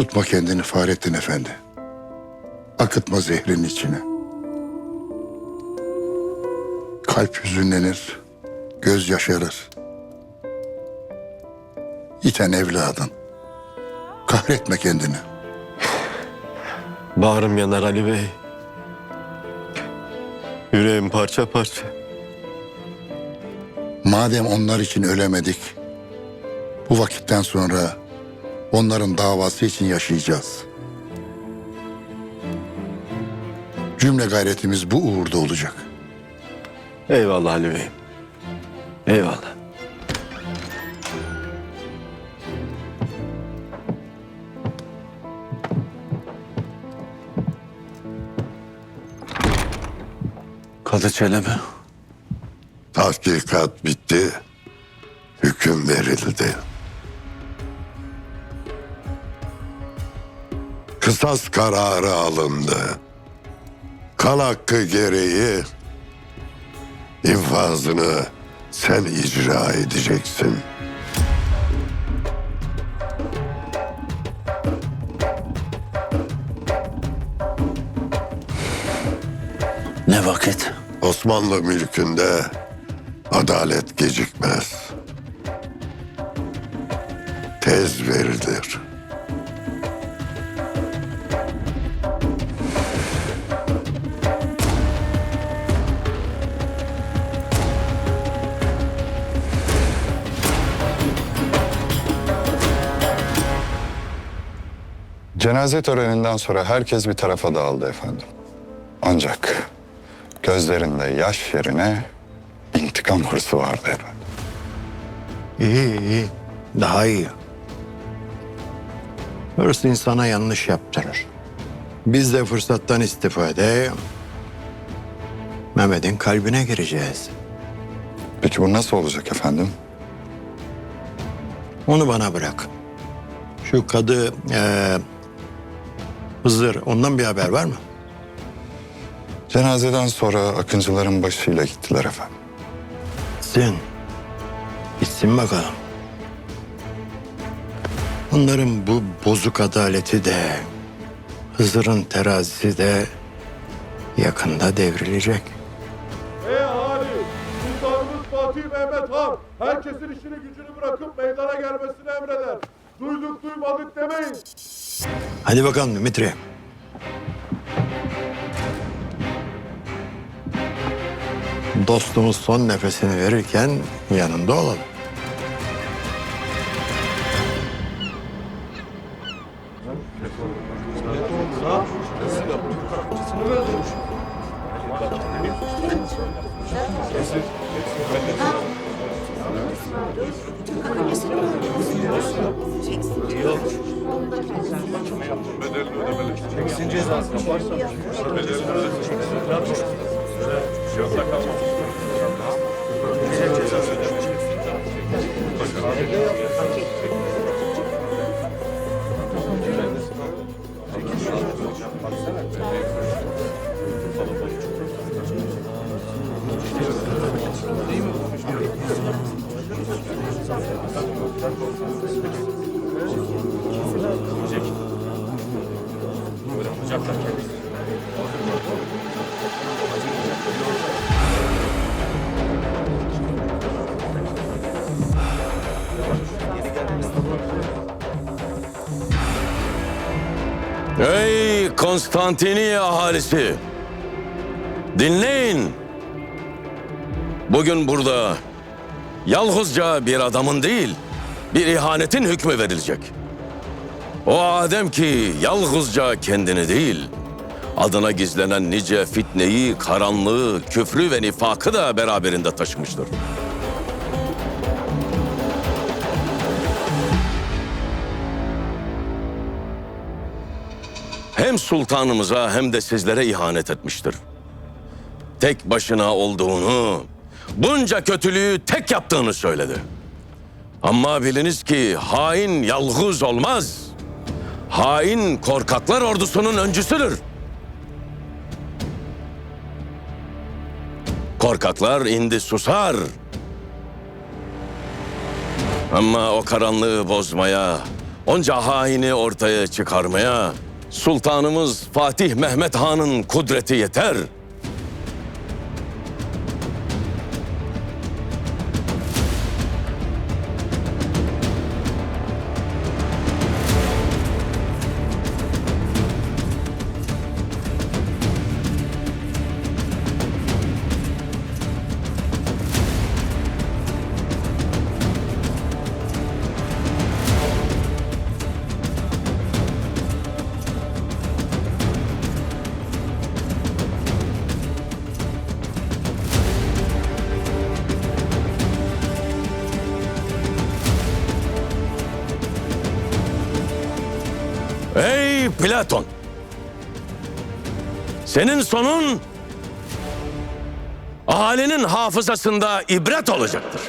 Tutma kendini Fahrettin Efendi. Akıtma zehrin içine. Kalp hüzünlenir, göz yaşarır. İten evladın. Kahretme kendini. Bağrım yanar Ali Bey. Yüreğim parça parça. Madem onlar için ölemedik, bu vakitten sonra onların davası için yaşayacağız. Cümle gayretimiz bu uğurda olacak. Eyvallah Ali Bey. Eyvallah. Kadı Çelebi. Tahkikat bitti. Hüküm verildi. Kısas kararı alındı. Kal hakkı gereği infazını sen icra edeceksin. Ne vakit? Osmanlı mülkünde adalet gecikmez. Tez verilir. Cenaze töreninden sonra herkes bir tarafa dağıldı efendim. Ancak gözlerinde yaş yerine intikam hırsı vardı efendim. İyi iyi. Daha iyi. Hırs insana yanlış yaptırır. Biz de fırsattan istifade Mehmet'in kalbine gireceğiz. Peki bu nasıl olacak efendim? Onu bana bırak. Şu kadı eee Hızır ondan bir haber var mı? Cenazeden sonra akıncıların başıyla gittiler efendim. Gitsin. Gitsin bakalım. Onların bu bozuk adaleti de Hızır'ın terazisi de yakında devrilecek. Ey ahali! Sultanımız Fatih Mehmet Han herkesin işini gücünü bırakıp meydana gelmesini emreder. Duyduk duymadık demeyin. Hadi bakalım Dimitri. Dostumuz son nefesini verirken yanında olalım. Bedelini ödemeli. Çeksin cezasını. Bedelini ödemeli. Yoksa kalmaz. Ey Konstantiniye ahalisi! Dinleyin! Bugün burada yalnızca bir adamın değil, bir ihanetin hükmü verilecek. O Adem ki yalnızca kendini değil, adına gizlenen nice fitneyi, karanlığı, küfrü ve nifakı da beraberinde taşımıştır. hem sultanımıza hem de sizlere ihanet etmiştir. Tek başına olduğunu, bunca kötülüğü tek yaptığını söyledi. Ama biliniz ki hain yalgız olmaz. Hain korkaklar ordusunun öncüsüdür. Korkaklar indi susar. Ama o karanlığı bozmaya, onca haini ortaya çıkarmaya Sultanımız Fatih Mehmet Han'ın kudreti yeter. Platon! Senin sonun ahalinin hafızasında ibret olacaktır.